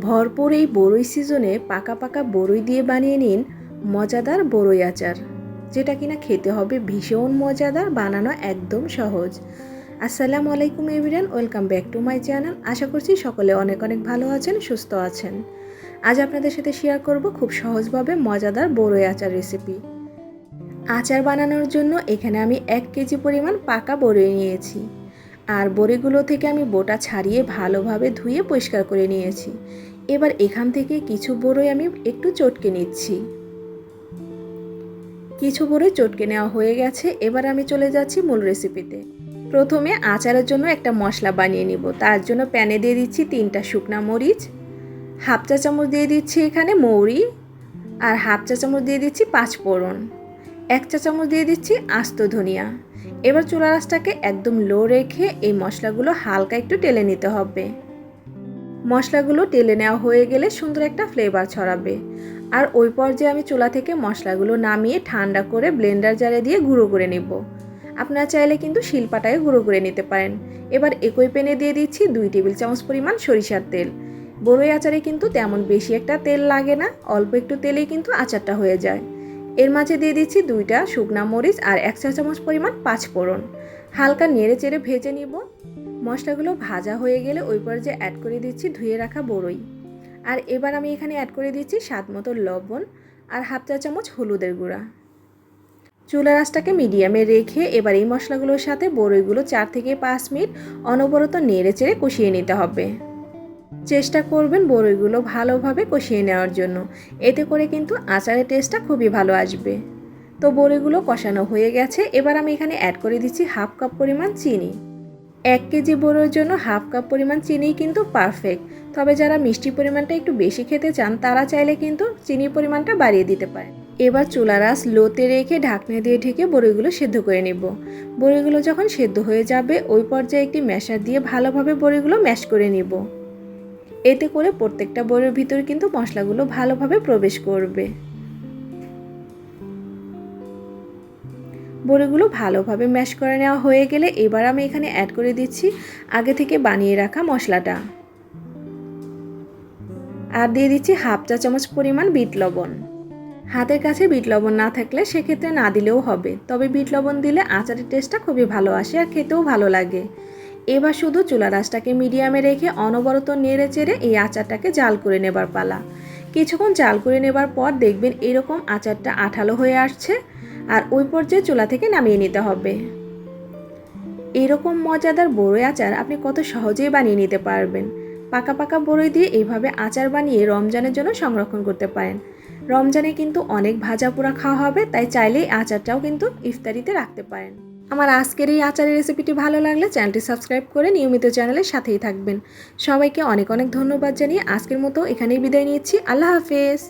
ভরপুর এই বড়ই সিজনে পাকা পাকা বড়ই দিয়ে বানিয়ে নিন মজাদার বড়ই আচার, যেটা কিনা খেতে হবে ভীষণ মজাদার, বানানো একদম সহজ। আসসালামু আলাইকুম এভিরান welcome back to my channel. আশা করছি সকলে অনেক অনেক ভালো আছেন, সুস্থ আছেন। আজ আপনাদের সাথে শেয়ার করব খুব সহজভাবে মজাদার বড়ই আচার রেসিপি আচার বানানোর জন্য এখানে আমি এক কেজি পরিমাণ পাকা বড়ই নিয়েছি। আর বড়িগুলো থেকে আমি বোটা ছাড়িয়ে ভালোভাবে ধুয়ে পরিষ্কার করে নিয়েছি। এবার এখান থেকে কিছু বড়ই আমি একটু চটকে নিচ্ছি। কিছু বড়ই চটকে নেওয়া হয়ে গেছে, এবার আমি চলে যাচ্ছি মূল রেসিপিতে প্রথমে আচারের জন্য একটা মশলা বানিয়ে নিব। তার জন্য প্যানে দিয়ে দিচ্ছি তিনটা শুকনা মরিচ, হাফ চা চামচ দিয়ে দিচ্ছি এখানে মৌরি, আর হাফ চা চামচ দিয়ে দিচ্ছি পাঁচ ফোড়ন এক চা চামচ দিয়ে দিচ্ছি আস্ত ধনিয়া। এবার চুলা রাসটাকে একদম লো রেখে এই মশলাগুলো হালকা একটু টেলে নিতে হবে। মশলাগুলো টেলে নেওয়া হয়ে গেলে সুন্দর একটা ফ্লেভার ছড়াবে। আর ওই পর্যায়ে আমি চুলা থেকে মশলাগুলো নামিয়ে ঠান্ডা করে ব্লেন্ডার জারে দিয়ে গুঁড়ো করে নেব। আপনারা চাইলে কিন্তু শিলপাটায় গুঁড়ো করে নিতে পারেন। এবার একই প্যানে দিয়ে দিচ্ছি দুই টেবিল চামচ পরিমাণ সরিষার তেল। বড়ই আচারে কিন্তু তেমন বেশি একটা তেল লাগে না, অল্প একটু তেলেই কিন্তু আচারটা হয়ে যায়। এর মাঝে দিয়ে দিচ্ছি দুইটা শুকনা মরিচ আর এক চা চামচ পরিমাণ পাঁচ ফোড়ন। হালকা নেড়ে চেড়ে ভেজে নিব। মশলাগুলো ভাজা হয়ে গেলে ওই পর্যায়ে অ্যাড করে দিচ্ছি ধুয়ে রাখা বড়ই। আর এবার আমি এখানে অ্যাড করে দিচ্ছি স্বাদ মতো লবণ আর হাফ চা চামচ হলুদের গুঁড়া। চুলা রাসটাকে মিডিয়ামে রেখে এবার এই মশলাগুলোর সাথে বড়ইগুলো চার থেকে পাঁচ মিনিট অনবরত নেড়ে চেড়ে কষিয়ে নিতে হবে। চেষ্টা করবেন বড়ইগুলো ভালোভাবে কষিয়ে নেওয়ার জন্য। এতে করে কিন্তু আচারের টেস্টটা খুবই ভালো আসবে। তো বড়িগুলো কষানো হয়ে গেছে। এবার আমি এখানে অ্যাড করে দিচ্ছি হাফ কাপ পরিমাণ চিনি। এক কেজি বড়ির জন্য হাফ কাপ পরিমাণ চিনি কিন্তু পারফেক্ট তবে যারা মিষ্টি পরিমাণটা একটু বেশি খেতে চান, তারা চাইলে কিন্তু চিনির পরিমাণটা বাড়িয়ে দিতে পারেন এবার চুলারাস লোতে রেখে ঢাকনা দিয়ে ঢেকে বড়িগুলো সেদ্ধ করে নেব। বড়িগুলো যখন সেদ্ধ হয়ে যাবে, ওই পর্যায়ে একটি ম্যাশার দিয়ে ভালোভাবে বড়িগুলো ম্যাশ করে নিব। এতে করে প্রত্যেকটা বইয়ের ভিতরে কিন্তু মশলাগুলো ভালোভাবে প্রবেশ করবে। বড়িগুলো ভালোভাবে ম্যাশ করে নেওয়া হয়ে গেলে এবার আমি এখানে অ্যাড করে দিচ্ছি আগে থেকে বানিয়ে রাখা মশলাটা। আর দিয়ে দিচ্ছি হাফ চা চামচ পরিমাণ বিট লবণ। হাতের কাছে বিট লবণ না থাকলে সেক্ষেত্রে না দিলেও হবে, তবে বিট লবণ দিলে আচারের টেস্টটা খুবই ভালো আসে আর খেতেও ভালো লাগে। এবার শুধু চুলা রাসটাকে মিডিয়ামে রেখে অনবরত নেড়ে চেড়ে এই আচারটাকে জাল করে নেবার পালা। কিছুক্ষণ জাল করে নেবার পর দেখবেন এরকম আচারটা আঠালো হয়ে আসছে আর ওই পর্যায়ে চুলা থেকে নামিয়ে নিতে হবে। এরকম মজাদার বড়ই আচার আপনি কত সহজেই বানিয়ে নিতে পারবেন। পাকা পাকা বড়ই দিয়ে এইভাবে আচার বানিয়ে রমজানের জন্য সংরক্ষণ করতে পারেন। রমজানে কিন্তু অনেক ভাজা পোড়া খাওয়া হবে, তাই চাইলেই আচারটাও কিন্তু ইফতারিতে রাখতে পারেন। আমার আজকের এই আচারের রেসিপিটি ভালো লাগলে চ্যানেলটি সাবস্ক্রাইব করে নিয়মিত চ্যানেলের সাথেই থাকবেন। সবাইকে অনেক অনেক ধন্যবাদ জানিয়ে আজকের মতো এখানেই বিদায় নিচ্ছি। আল্লাহ হাফেজ।